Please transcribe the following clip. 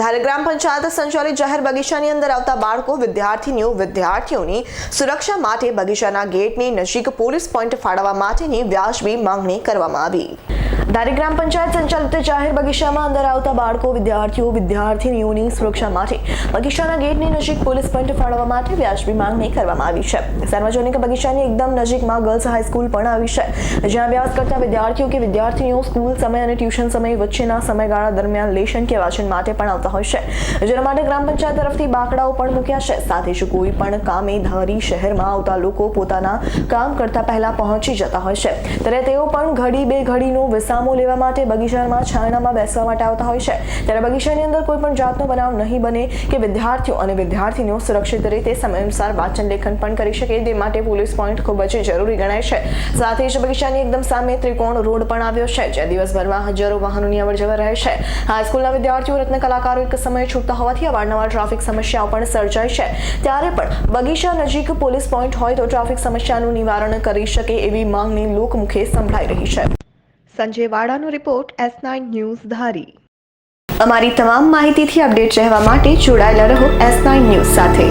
ધારે ગ્રામ પંચાયત સંચાલિત જાહેર બગીચાની અંદર આવતા બાળકો, વિદ્યાર્થીનીઓ, વિદ્યાર્થીઓની સુરક્ષા માટે બગીચાના ગેટની નજીક પોલીસ પોઈન્ટ ફાળવવા માટેની વ્યાજબી માંગણી કરવામાં આવી. ધારી ગ્રામ પંચાયત સંચાલિત જાહેર બગીચામાં અંદર આવતા બાળકો, વિદ્યાર્થીઓ, વિદ્યાર્થીનીઓની સુરક્ષા માટે બગીચાના ગેટની નજીક પોલીસ પોઈન્ટ ફાળવવા માટે વ્યાજબી માંગણી કરવામાં આવી છે. સાર્વજનિક બગીચાની એકદમ નજીકમાં ગર્લ્સ હાઈસ્કૂલ પણ આવી છે. જ્યાં અભ્યાસ કરતા વિદ્યાર્થીઓ કે વિદ્યાર્થીનીઓ સ્કૂલ સમય અને ટ્યુશન સમય વચ્ચેના સમયગાળા દરમિયાન લેશન કે વાંચન માટે પણ આવતા હોય છે. જેના માટે ગ્રામ પંચાયત તરફથી બાકડાઓ પણ મૂક્યા છે. સાથે જ કોઈ પણ કામે ધારી શહેરમાં આવતા લોકો પોતાના કામ કરતા પહેલા પહોંચી જતા હોય છે. ત્યારે તેઓ પણ ઘડી બે ઘડીનો વિસામો લેવા માટે બગીચામાં છાયણામાં બેસવા માટે આવતા હોય છે. ત્યારે બગીચાની અંદર કોઈ પણ જાતનો બનાવ નહીં બને કે વિદ્યાર્થીઓ અને વિદ્યાર્થીનીઓ સુરક્ષિત રીતે સમય અનુસાર વાંચન, લેખન પણ કરી શકે. તે માટે પોલીસ પોઈન્ટ ખૂબ જ જરૂરી ગણાય છે. સાથે જ બગીચાની એકદમ સામે ત્રિકોણ રોડ પણ આવ્યો છે જે દિવસભરમાં હજારો વાહનોની અવરજવર રહે છે. હાઈસ્કૂલના વિદ્યાર્થીઓ રત્ન કલાકારો એક સમયે છૂટતા હોવાથી અવારનવાર ટ્રાફિક સમસ્યાઓ પણ સર્જાય છે. ત્યારે પણ બગીચા નજીક પોલીસ પોઈન્ટ હોય તો ટ્રાફિક સમસ્યાનું નિવારણ કરી શકે એવી માંગણી લોકમુખે સંભળાઈ રહી છે. Sanjay વાડાનો report S nine news Dhari. અમારી તમામ માહિતીથી અપડેટ રહેવા માટે જોડાયેલા રહો એસ નાઇન ન્યૂઝ સાથે.